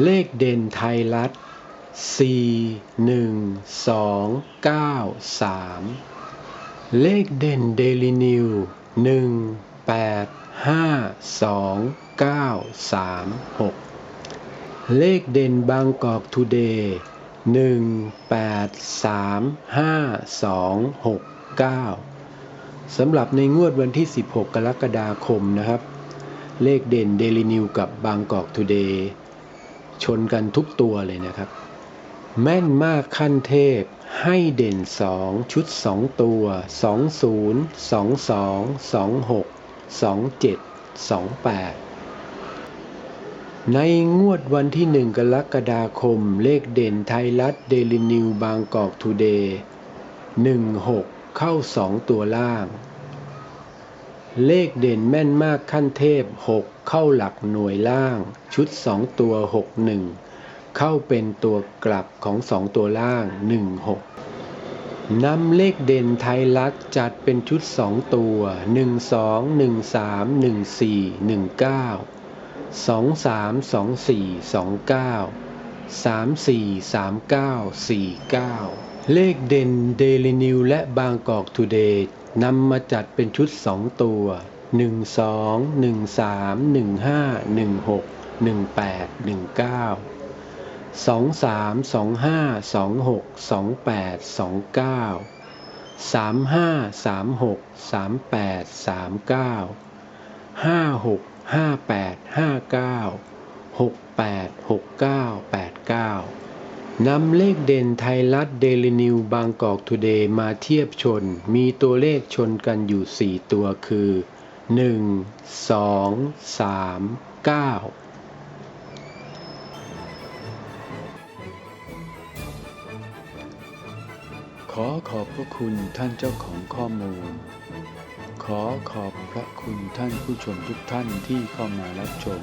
เลขเด่นไทยรัฐ 4 1 2 9 3 เลขเด่นเดลินิว 1 8 5 2 9 3 6 เลขเด่นบางกอกทูเดย์1 8 3 5 2 6 9สำหรับในงวดวันที่ 16 กรกฎาคมนะครับ เลขเด่นเดลินิวกับบางกอกทูเดย์ ชนกันทุกตัวเลยนะครับ แม่นมากขั้นเทพให้เด่น 2 ชุด 2 ตัว 20 22 26 27 28 ในงวดวันที่ 1 กรกฎาคม เลขเด่นไทยรัฐเดลินิวบางกอกทูเดย์16 เข้า 2 ตัวล่าง เลขเด่นแม่นมากขั้นเทพ 6 เข้าหลักหน่วยล่าง ชุด 2 ตัว 61 เข้าเป็นตัวกลับของ 2 ตัวล่าง 16นำเลขเด่นไทยรัฐจัดเป็นชุด 2 ตัว 12 13 14 19 23 24 29 34 39 49 เลขเด่นเดลินิวและบางกอกทูเดย์นำมาจัดเป็นชุด 2 ตัว 12 13 15 16 18 19 23 25 26 28 29 35 36 38 39 56 58 59 68 69 89 นำเลขเด่นไทยรัฐเดลินิวบางกอกทูเดย์มาเทียบชน มีตัวเลขชนกันอยู่ 4 ตัวคือ 1 2 3 9ขอขอบพระคุณท่านเจ้าของข้อมูล ขอขอบพระคุณท่านผู้ชมทุกท่านที่เข้ามารับชม